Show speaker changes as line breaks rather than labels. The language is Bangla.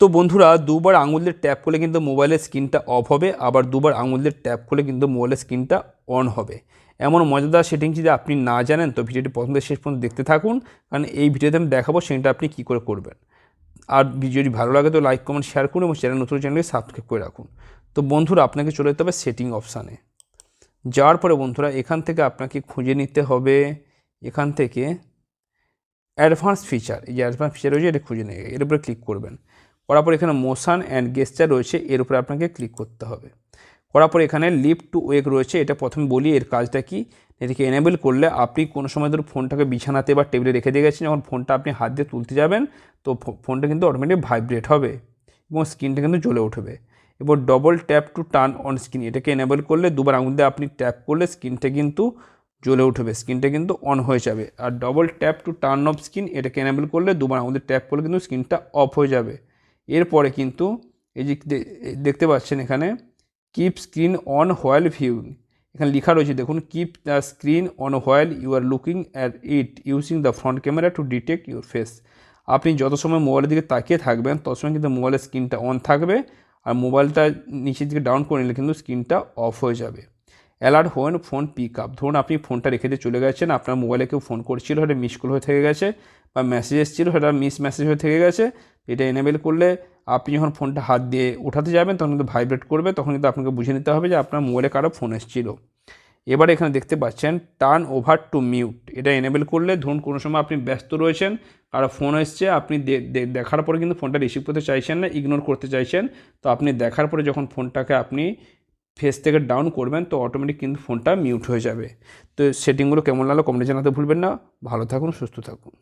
তো বন্ধুরা, দুবার আঙুল দিয়ে ট্যাপ করলে কিন্তু মোবাইলের স্ক্রিনটা অফ হবে, আবার দুবার আঙুল দিয়ে ট্যাপ করলে কিন্তু মোবাইলের স্ক্রিনটা অন হবে। এমন মজাদার সেটিং যদি আপনি না জানেন, তো ভিডিওটি প্রথম শেষ পর্যন্ত দেখতে থাকুন, কারণ এই ভিডিওতে আমি দেখাবো সেটা আপনি কী করে করবেন। আর ভিডিওটি ভালো লাগে তো লাইক, কমেন্ট শেয়ার করুন এবং চ্যানেল নতুন চ্যানেলকে সাবস্ক্রাইব করে রাখুন। তো বন্ধুরা, আপনাকে চলে যেতে হবে সেটিং অপশানে যাওয়ার পরে বন্ধুরা, এখান থেকে আপনাকে খুঁজে নিতে হবে, এখান থেকে অ্যাডভান্স ফিচার এই যে অ্যাডভান্স ফিচার রয়েছে, এটা খুঁজে নিয়ে এর উপরে ক্লিক করবেন। করার পর এখানে মোশান অ্যান্ড গেস্টার রয়েছে, এর উপরে আপনাকে ক্লিক করতে হবে। করার পর এখানে লিফট টু ওয়েক রয়েছে, এটা প্রথমে বলি, এর কাজটা কি? এটাকে এনেবেল করলে আপনি কোনো সময় ধরো ফোনটাকে বিছানাতে বা টেবিলে রেখে দিয়ে গেছেন, যখন ফোনটা আপনি হাত দিয়ে তুলতে যাবেন, তো ফোনটা কিন্তু অটোমেটিক ভাইব্রেট হবে এবং স্ক্রিনটা কিন্তু জ্বলে উঠবে। এবার double tap to turn on screen এটাকে এনেবেল করলে দুবার আঙুল দিয়ে আপনি ট্যাপ করলে স্ক্রিনটা কিন্তু জ্বলে উঠবে স্ক্রিনটা কিন্তু অন হয়ে যাবে। আর double tap to turn off screen এটাকে এনেবেল করলে দুবার আঙুল দিয়ে ট্যাপ করলে কিন্তু স্ক্রিনটা অফ হয়ে যাবে। এরপরে কিন্তু এই যে দেখতে পাচ্ছেন এখানে keep screen on while viewing এখানে লেখা রয়েছে, দেখুন keep the screen on while you are looking at it using the front camera to detect your face আপনি যত সময় মোবাইলের দিকে তাকিয়ে থাকবেন, তত সময় কিন্তু মোবাইলের স্ক্রিনটা অন থাকবে, আর মোবাইলটা নিচের দিকে ডাউন করে নিলে কিন্তু স্ক্রিনটা অফ হয়ে যাবে। Alert when phone pick up ধরুন, আপনি ফোনটা রেখে দিয়ে চলে গেছেন, আপনার মোবাইলে কেউ ফোন করছিল, সেটা মিস কল হয়ে থেকে গেছে, বা মেসেজ এসেছিল, সেটা মিস মেসেজ হয়ে থেকে গেছে এটা এনেবেল করলে আপনি যখন ফোনটা হাত দিয়ে উঠাতে যাবেন, তখন কিন্তু ভাইব্রেট করবে, তখন কিন্তু আপনাকে বুঝে নিতে হবে যে আপনার মোবাইলে কারও ফোন এসেছিল। এবার এখানে দেখতে পাচ্ছেন টার্ন ওভার টু মিউট এটা এনেবেল করলে ধরুন কোনো সময় আপনি ব্যস্ত রয়েছেন, কারও ফোন এসছে, আপনি দেখার পরে কিন্তু ফোনটা রিসিভ করতে চাইছেন না ইগনোর করতে চাইছেন, তো আপনি দেখার পরে যখন ফোনটাকে আপনি ফেস থেকে ডাউন করবেন, তো অটোমেটিক কিন্তু ফোনটা মিউট হয়ে যাবে। তো সেটিংগুলো কেমন লাগল কমেন্টে জানাতে ভুলবেন না। ভালো থাকুন, সুস্থ থাকুন।